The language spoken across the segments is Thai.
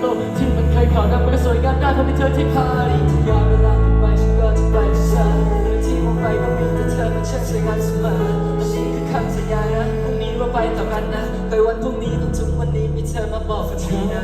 โลกที่มันใครขาวดำมันก็สวยงามได้ทำให้เธอที่พายยามเวลาที่ไปฉันก็จะไปช้าเรื่องที่มองไปก็มีแต่เธอมาเชื่อสวยงามเสมอตอนนี้คือคำสัญญานะพรุ่งนี้เราไปต่อกันนะ ไปวันพรุ่งนี้ต้องถึงวันนี้มีเธอมาบอกกันทีนะ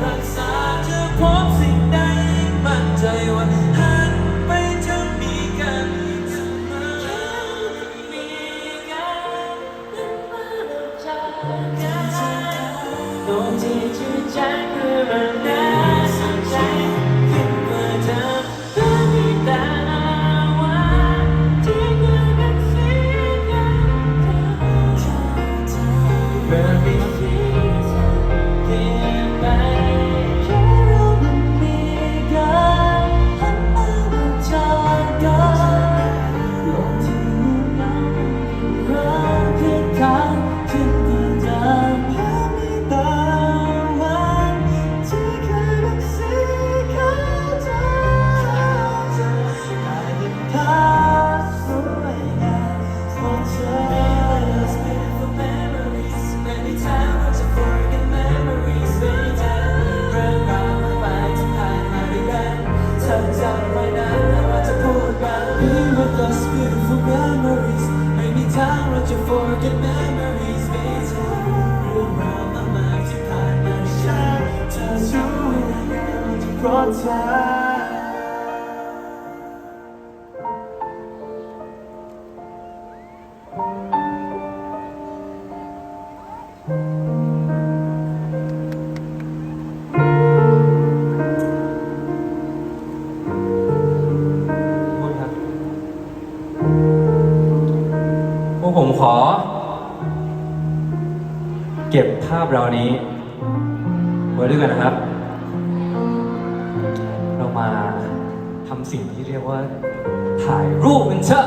that's out. time Let you forget memories Fades around my mind To hide my shadow Just you in the time าพเรานี้ไว้ด้วยกันนะครับ เรามาทำสิ่งที่เรียกว่า ถ่ายรูปกันเถอะ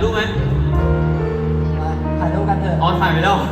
ถ่ายรูปไหมมาถ่ายรูปกันเถอะอ๋อถ่ายไปแล้วเหรอ